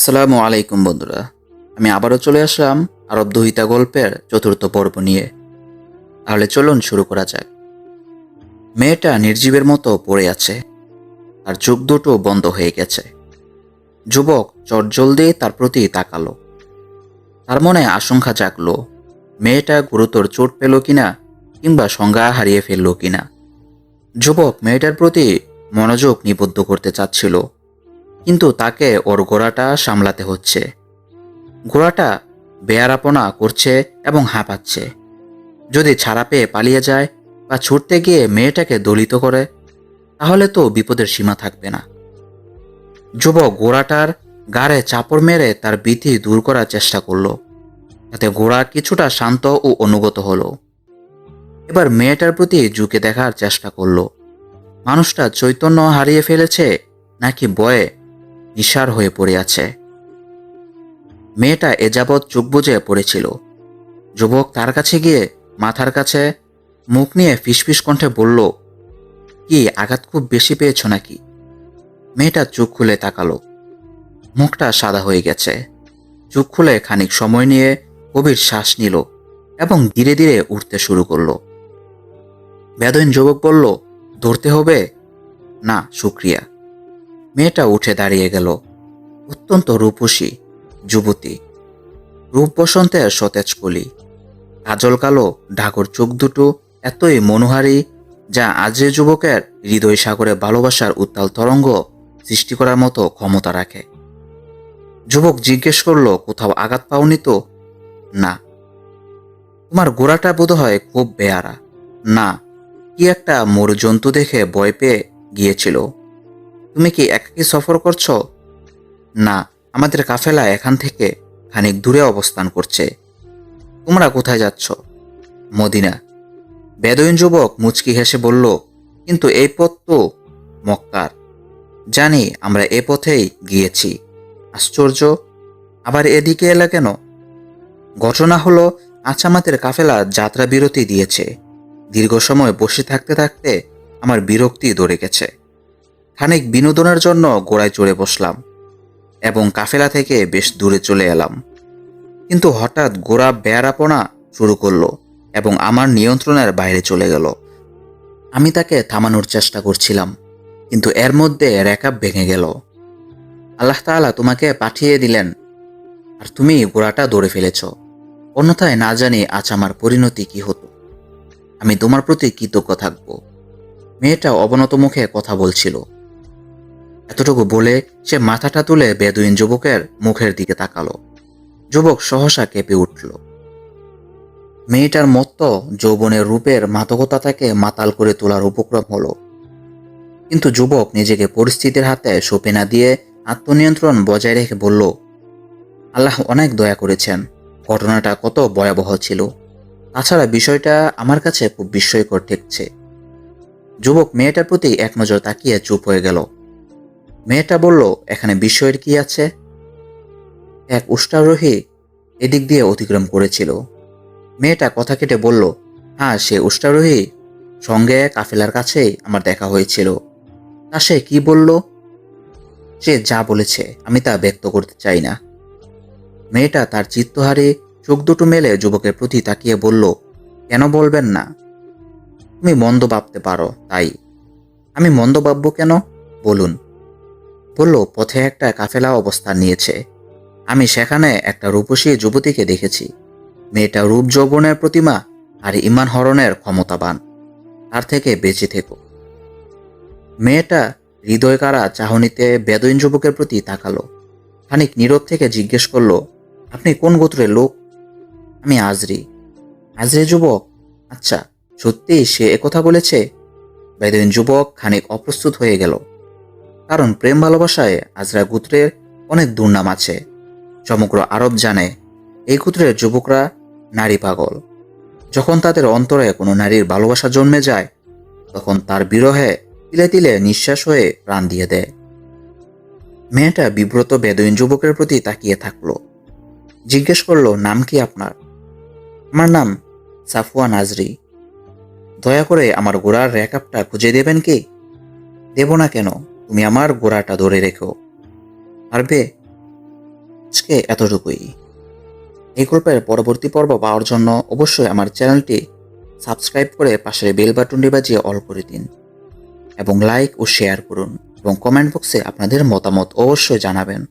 আসসালামু আলাইকুম বন্ধুরা। আমি আবারও চলে আসলাম আরব দুহিতা গল্পের চতুর্থ পর্ব নিয়ে। তাহলে চলুন শুরু করা যাক। মেয়েটা নির্জীবের মতো পড়ে আছে। তার চোখ দুটো বন্ধ হয়ে গেছে। যুবক চটজলদি তার প্রতি তাকালো। তার মনে আশঙ্কা জাগলো, মেয়েটা গুরুতর চোট পেল কিনা কিংবা সংজ্ঞা হারিয়ে ফেলল কিনা। যুবক মেয়েটার প্রতি মনোযোগ নিবদ্ধ করতে চাচ্ছিল। কিন্তু তাকে ওর গোড়াটা সামলাতে হচ্ছে। গোড়াটা বেয়ারাপনা করছে এবং হাঁপাচ্ছে। যদি ছাড়া পেয়ে পালিয়ে যায় বা ছুটতে গিয়ে মেয়েটাকে দলিত করে, তাহলে তো বিপদের সীমা থাকবে না। যুবক গোড়াটার গাড়ে চাপড় মেরে তার বিধি দূর করার চেষ্টা করল তাতে গোড়া কিছুটা শান্ত ও অনুগত হলো। এবার মেয়েটার প্রতি ঝুঁকে দেখার চেষ্টা করল। মানুষটা চৈতন্য হারিয়ে ফেলেছে নাকি বয়ে নিঃসার হয়ে পড়ে আছে। মেয়েটা এযাবৎ চোখ বুজে পড়েছিল। যুবক তার কাছে গিয়ে মাথার কাছে মুখ নিয়ে ফিসফিস কণ্ঠে বলল, কি আঘাত খুব বেশি পেয়েছ নাকি? মেয়েটা চোখ খুলে তাকালো। মুখটা সাদা হয়ে গেছে। চোখ খুলে খানিক সময় নিয়ে গভীর শ্বাস নিল এবং ধীরে ধীরে উঠতে শুরু করল। বেদইন যুবক বলল, ধরতে হবে? না, শুক্রিয়া। মেয়েটা উঠে দাঁড়িয়ে গেল। অত্যন্ত রূপসী, যুবতী। রূপ বসন্তের সতেজ কলি। কাজল কালো, ঢাকর চোখ দুটো এতই মনোহারী, যা আজে যুবকের হৃদয় সাগরে ভালোবাসার উত্তাল তরঙ্গ সৃষ্টি করার মতো ক্ষমতা রাখে। যুবক জিজ্ঞেস করল, কোথাও আঘাত পাওনি তো? না। তোমার গোড়াটা বোধ হয় খুব বেয়ারা। না। কি একটা মরু জন্তু দেখে ভয় পেয়ে গিয়েছিল? তুমি কি একাকী সফর করছ? না, আমাদের কাফেলা এখান থেকে খানিক দূরে অবস্থান করছে। তোমরা কোথায় যাচ্ছ? মদিনা। বেদইন যুবক মুচকি হেসে বলল, কিন্তু এই পথ তো মক্কার। জানি আমরা এ পথেই গিয়েছি। আশ্চর্য, আবার এদিকে এলা কেন? ঘটনা হলো আচামাতের কাফেলা যাত্রা বিরতি দিয়েছে। দীর্ঘ সময় বসে থাকতে থাকতে আমার বিরক্তি ধরে গেছে। খানিক বিনোদনের জন্য গোড়ায় চড়ে বসলাম এবং কাফেলা থেকে বেশ দূরে চলে এলাম। কিন্তু হঠাৎ গোড়া বেয়ারাপনা শুরু করল এবং আমার নিয়ন্ত্রণের বাইরে চলে গেল। আমি তাকে থামানোর চেষ্টা করছিলাম, কিন্তু এর মধ্যে রেকাব ভেঙে গেল। আল্লাহ তাআলা তোমাকে পাঠিয়ে দিলেন আর তুমি গোড়াটা ধরে ফেলেছ। অন্যথায় না জানি আজ আমার পরিণতি কি হতো। আমি তোমার প্রতি কৃতজ্ঞ থাকব। মেয়েটা অবনত মুখে কথা বলছিল। এতটুকু বলে সে মাথাটা তুলে বেদুইন যুবকের মুখের দিকে তাকালো। যুবক সহসা কেঁপে উঠল। মেয়েটার মত্ত যৌবনের রূপের মাদকতা তাকে মাতাল করে তোলার উপক্রম হলো। কিন্তু যুবক নিজেকে পরিস্থিতির হাতে সঁপে না দিয়ে আত্মনিয়ন্ত্রণ বজায় রেখে বলল, আল্লাহ অনেক দয়া করেছেন। ঘটনাটা কত ভয়াবহ ছিল। তাছাড়া বিষয়টা আমার কাছে খুব বিস্ময়কর ঠেকছে যুবক মেয়েটার প্রতি এক নজর তাকিয়ে চুপ হয়ে গেল। মেয়েটা বলল, এখানে বিস্ময়ের কি আছে? এক উষ্টারোহী এদিক দিয়ে অতিক্রম করেছিল। মেয়েটা কথা কেটে বলল হ্যাঁ সে উষ্টারোহী সঙ্গে কাফেলার কাছেই আমার দেখা হয়েছিল। তা সে কি বলল? সে যা বলেছে, আমি তা ব্যক্ত করতে চাই না। মেয়েটা তার চিত্তহারে চোখ দুটো মেলে যুবকের প্রতি তাকিয়ে বলল, কেন বলবেন না? তুমি মন্দ ভাবতে পারো, তাই। আমি মন্দ ভাববো কেন? বলুন। বলল পথে একটা কাফেলা অবস্থান নিয়েছে। আমি সেখানে একটা রূপসী যুবতীকে দেখেছি। মেয়েটা রূপ যৌবনের প্রতিমা আর ইমান হরণের ক্ষমতাবান। তার থেকে বেঁচে থেকো। মেয়েটা হৃদয় কারা চাহনিতে বেদইন যুবকের প্রতি তাকালো। খানিক নীরব থেকে জিজ্ঞেস করল, আপনি কোন গোত্রের লোক? আমি আজরি। আজরি যুবক? আচ্ছা সত্যি সে একথা বলেছে? বেদইন যুবক খানিক অপ্রস্তুত হয়ে গেল। কারণ প্রেম ভালোবাসায় আজরা গোত্রের অনেক দুর্নাম আছে। সমগ্র আরব জানে, এই গোত্রের যুবকরা নারী পাগল। যখন তাদের অন্তরে কোনো নারীর ভালোবাসা জন্মে যায়, তখন তার বিরহে তিলে তিলে নিঃশ্বাস হয়ে প্রাণ দিয়ে দেয়। মেয়েটা বিব্রত বেদইন যুবকের প্রতি তাকিয়ে থাকল। জিজ্ঞেস করল, নাম কি আপনার? আমার নাম সাফুয়া নাজরি দয়া করে আমার গোড়ার রেকআপটা খুঁজে দেবেন কি? দেব না কেন তুমি আমার গোড়াটা ধরে রেখো। পারবে? আজকে এতটুকুই। এই গল্পের পরবর্তী পর্ব পাওয়ার জন্য অবশ্যই আমার চ্যানেলটি সাবস্ক্রাইব করে পাশের বেল বাটনটি বাজিয়ে অল করে দিন এবং লাইক ও শেয়ার করুন এবং কমেন্ট বক্সে আপনাদের মতামত অবশ্যই জানাবেন।